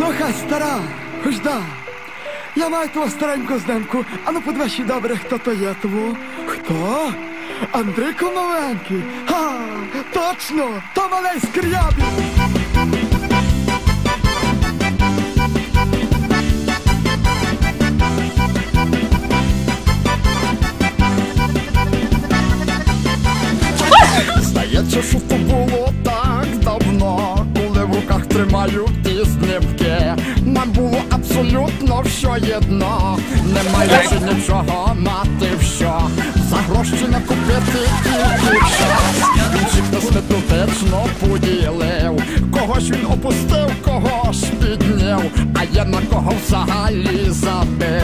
Слухай, стара, жда. Я маю твого стареньку знемку. А ну подвеші добре, хто то є того. Хто? Андрійко маленький. Ха, точно, то малий скрябі. Здається, що то було так давно, коли в руках тримаю все єдно, немає вже нічого мати що. За гроші не купити тільки час. Нас методично поділив. Когось він опустив, когось підняв, а я на кого взагалі забив.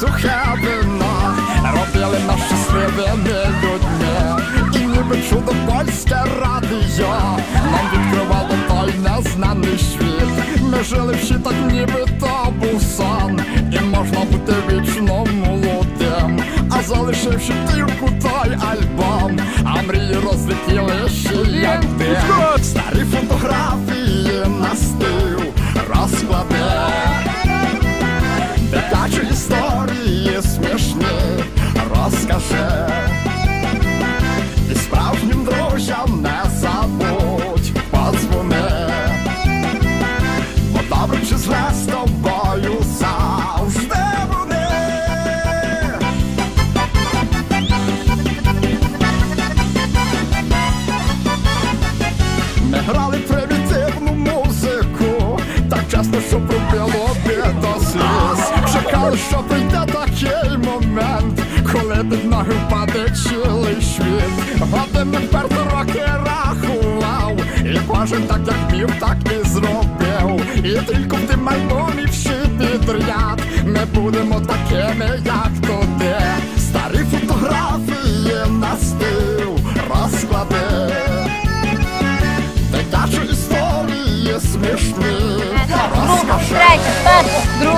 Сухе вино Робили нас щасливими людьми І ніби чудо польське радіо Нам відкривало той незнаний світ Ми жили всі так ніби то був сон І можна бути вічно молодим А залишивши тільки той альбом А мрії розлетілися як історії смішні що прийде такий момент, коли під ноги впаде цілий світ. Годин перто роки рахував, і кожен так як мів, так і зробив. І тільки в тим альбомі всі підряд. Ми будемо такими, як туди. Старі фотографії на стил розклади. Дитячі історії смішні. Друга, третя, перша, друга.